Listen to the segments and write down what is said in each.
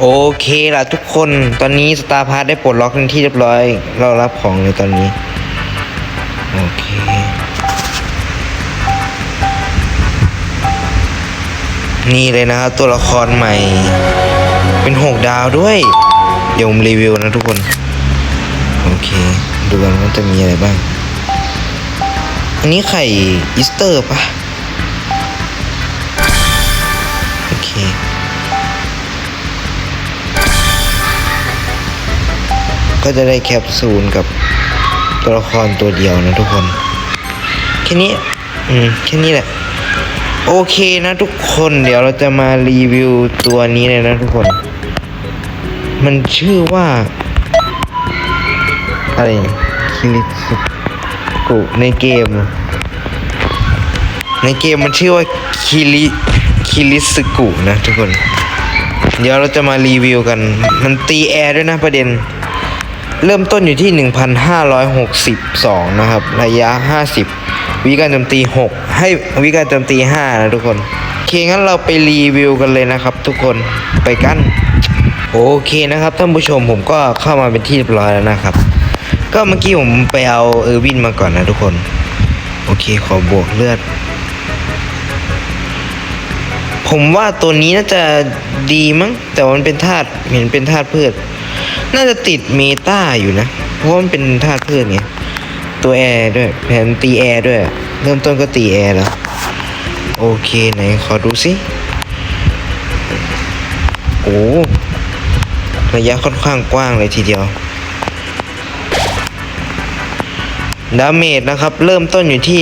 โอเคล่ะทุกคนตอนนี้สตาร์พาร์ทได้ปลดล็อกเป็นที่เรียบร้อย เรารับของเลยตอนนี้ โอเค นี่เลยนะครับตัวละครใหม่ เป็นหกดาวด้วย เดี๋ยวผมรีวิวนะทุกคน โอเค ดูกันว่าจะมีอะไรบ้าง อันนี้ไข่อีสเตอร์ปะ ก็จะได้แคปซูลกับตัวละครตัวเดียวนะทุกคน แค่นี้ อืม แค่นี้แหละ โอเคนะทุกคนเดี๋ยวเราจะมารีวิวตัวนี้เลยนะทุกคน มันชื่อว่า อะไรคิริสุกุในเกม ในเกมมันชื่อว่าคิริคิริสกุนะทุกคน เดี๋ยวเราจะมารีวิวกัน มันตีแอร์ด้วยนะประเด็น เริ่มต้นอยู่ที่ 1,562 นะครับ ระยะ 50 วิการโจมตี 6 ให้วิการโจมตี 5 นะทุกคน โอเคงั้นเราไปรีวิวกันเลยนะครับ ทุกคนไปกัน โอเคนะครับท่านผู้ชมผมก็เข้ามาเป็นที่เรียบร้อยแล้วนะครับ ก็เมื่อกี้ผมไปเอาเออร์วินมาก่อนนะทุกคน โอเคขอบวกเลือด ผมว่าตัวนี้น่าจะดีมั้งแต่มันเป็นธาตุเห็นเป็นธาตุพืช น่าจะติดเมตาอยู่นะ เพราะมันเป็นธาตุพืชไงตัวแอร์ด้วยแผนตีแอร์ด้วย เริ่มต้นก็ตีแอร์แล้ว โอเคไหนขอดูสิ โอ้ระยะค่อนข้างกว้างเลยทีเดียวดาเมจนะครับ เริ่มต้นอยู่ที่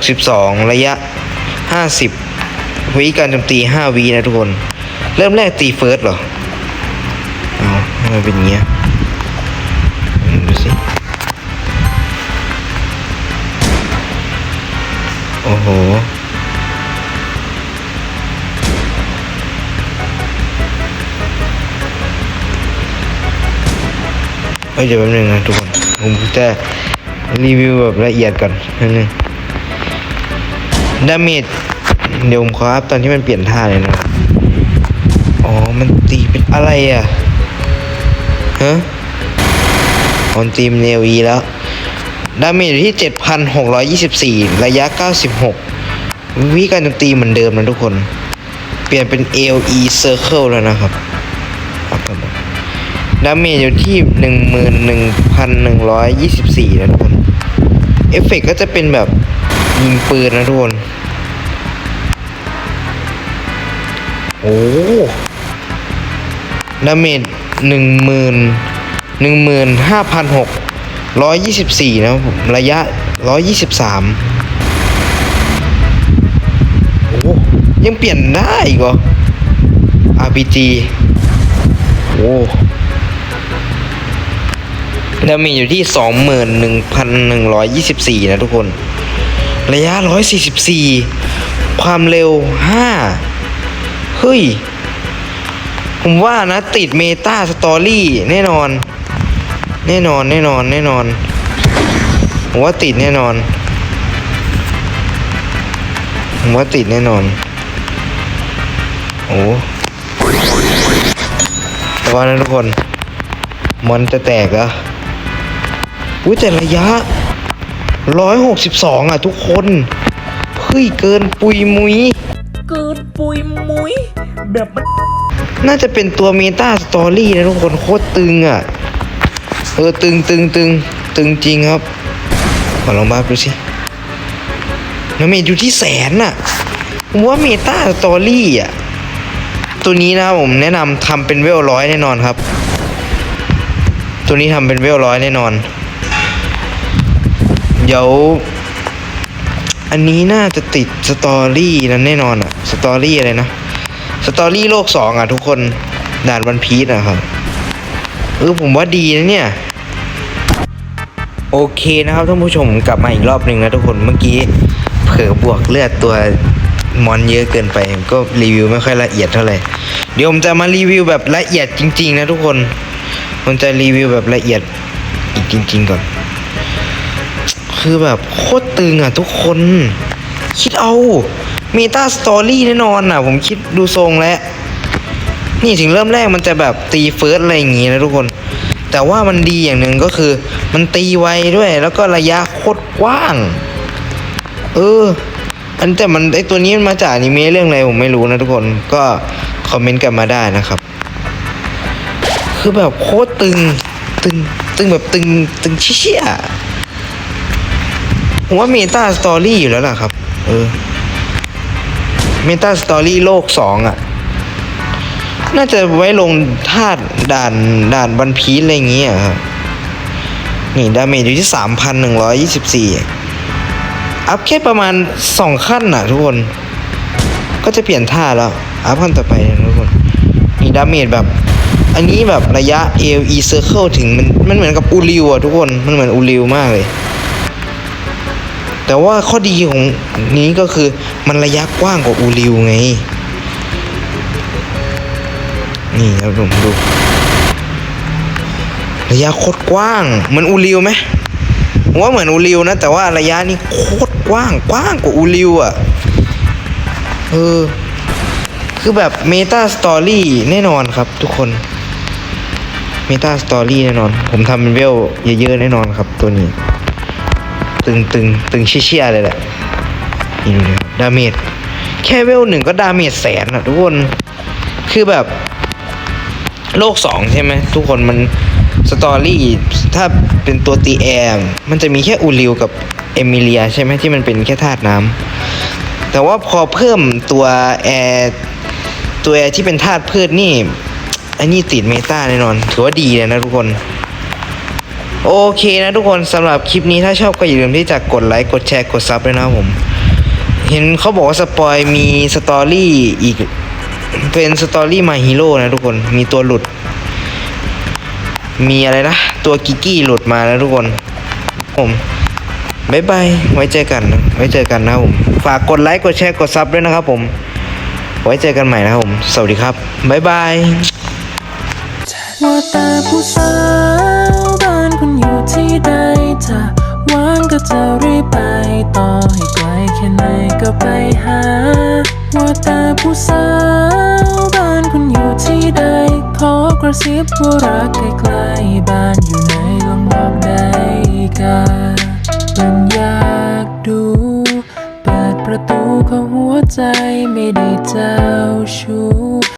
1,562 ระยะ 50 วิการโจมตี 5วินะทุกคน เริ่มแรกตีเฟิร์สเหรอ เอาเป็นอย่างเงี้ยดูสิ โอ้โห เฮ้ยเดี๋ยวแป๊บนึงนะทุกคน ผมจะรีวิวแบบละเอียดก่อนนิดนึงดาเมจเดี๋ยวผมขออัพตอนที่มันเปลี่ยนท่าเลยนะ อ๋อ มันตีเป็นอะไรอะ ฮะออนตีมเนวีแล้ว ดาเมจอยู่ที่ 7,624 ระยะ 96 วิการจตีเหมือนเดิมนะทุกคน เปลี่ยนเป็น AOE Circle แล้วนะครับดาเมจอยู่ที่หนึ่งหมื่นหนึ่งพันหนึ่งร้อยยี่สิบสี่นะทุกคน เอฟเฟกต์ก็จะเป็นแบบยิงปืนนะทุกคน โอ้ดาเมจ หนึ่งหมื่นหนึ่งหมื่นห้าพันหกร้อยยี่สิบสี่นะครับผมระยะร้อยยี่สิบสามโอ้ยังเปลี่ยนได้อีกเหรอ RPG โอ้ดาเมจอยู่ที่ 21,124 นะทุกคน ระยะ 144 ความเร็ว 5 เฮ้ย ผมว่านะติดเมตาสตอรี่แน่นอน แน่นอนแน่นอนแน่นอน ผมว่าติดแน่นอน ผมว่าติดแน่นอน โอ้แต่ว่านะทุกคน มันจะแตกเหรออุ้ยแต่ระยะร้อยหกสิบสองอะทุกคนเฮ้ยเกินปุยมุย เกินปุยมุยแบบมัน น่าจะเป็นตัวเมตาสตอรี่นะทุกคนโคตรตึงอะ เออตึงตึงตึงตึงจริงครับขอลองมาดูสิน้ำเมจอยู่ที่แสนอะผมว่าเมตาสตอรี่อะ ตัวนี้นะผมแนะนำทำเป็นเวลร้อยแน่นอนครับ ตัวนี้ทำเป็นเวลร้อยแน่นอน เดี๋ยว อันนี้น่าจะติดสตอรี่นั้นแน่นอนอะ สตอรี่อะไรนะ สตอรี่โลกสองอะทุกคนด่านวันพีชอะครับเออผมว่าดีนะเนี่ย โอเคนะครับท่านผู้ชมกลับมาอีกรอบหนึ่งนะทุกคนเมื่อกี้เผลอบวกเลือดตัวมอนเยอะเกินไปก็รีวิวไม่ค่อยละเอียดเท่าไหร่เดี๋ยวผมจะมารีวิวแบบละเอียดจริง ๆ นะทุกคนผมจะรีวิวแบบละเอียดอีกจริง ๆ ก่อน คือแบบโคตรตึงอะทุกคน คิดเอา เมตาสตอรี่แน่นอนอะ ผมคิดดูทรงแล้ว นี่ถึงเริ่มแรกมันจะแบบตีเฟิร์สอะไรอย่างงี้นะทุกคน แต่ว่ามันดีอย่างหนึ่งก็คือ มันตีไวด้วย แล้วก็ระยะโคตรกว้าง เออ อันแต่มันไอตัวนี้มันมาจากอนิเมะเรื่องอะไรผมไม่รู้นะทุกคน ก็คอมเมนต์กันมาได้นะครับ คือแบบโคตรตึง ตึง ตึงแบบตึง ตึงเชี่ยผมว่าเมตาสตอรี่อยู่แล้วล่ะครับ เออ เมตาสตอรี่โลกสองอะ น่าจะไว้ลงธาตุด่านด่านวันพีอะไรอย่างเงี้ยครับนี่ดาเมจอยู่ที่สามพันหนึ่งร้อยยี่สิบสี่อัพแค่ประมาณสองขั้นน่ะทุกคน ก็จะเปลี่ยนท่าแล้วอัพขั้นต่อไปนะทุกคนนี่ดาเมจแบบ อันนี้แบบระยะ AOE Circle ถึงมันมันเหมือนกับอูริวอะทุกคน มันเหมือนอูริวมากเลย แต่ว่าข้อดีของนี้ก็คือมันระยะกว้างกว่าอูริวไง นี่ครับผมดู ระยะโคตรกว้างเหมือนอูริวไหมว่าเหมือนอูริวนะ แต่ว่าระยะนี้โคตรกว้างกว้างกว่าอูริวอะเออคือแบบเมตาสตอรี่แน่นอนครับทุกคนเมตาสตอรี่แน่นอน ผมทำเป็นเวลเยอะๆแน่นอนครับตัวนี้ ตึงตึงตึงเชี่ยๆเลยแหละนี่ดูดิดาเมจแค่เวลหนึ่งก็ดาเมจแสนอะทุกคนคือแบบ โลกสองใช่ไหมทุกคนมันสตอรี่ถ้าเป็นตัวตีแอร์มันจะมีแค่อูริวกับเอมิเลียใช่ไหมที่มันเป็นแค่ธาตุน้ำแต่ว่าพอเพิ่มตัวแอร์ตัวแอร์ที่เป็นธาตุพืชนี่อันนี้ติดเมตาแน่นอน ถือว่าดีเลยนะทุกคน โอเคนะทุกคนสำหรับคลิปนี้ถ้าชอบก็อย่าลืมที่จะกดไลค์กดแชร์กดซับด้วยนะครับผม เห็นเขาบอกว่าสปอยมีสตอรี่อีกเป็นสตอรี่มาฮีโร่นะทุกคนมีตัวหลุด มีอะไรนะ ตัวกิกกี้หลุดมาแล้วทุกคนผมบายบายไว้เจอกันไว้เจอกันนะครับผมฝากกดไลค์กดแชร์กดซับด้วยนะครับผม ไว้เจอกันใหม่นะครับผมสวัสดีครับบายบาย ที่ใดถ้าว่างก็จะรีบไปต่อให้ไกลแค่ไหนก็ไปหา ว่าแต่ผู้สาวบ้านคุณอยู่ที่ใด ขอกระซิบว่ารักใกล้ๆบ้านอยู่ไหนลองบอกได้กันเป็นอยากดูเปิดประตูของหัวใจไม่ได้เจ้าชู้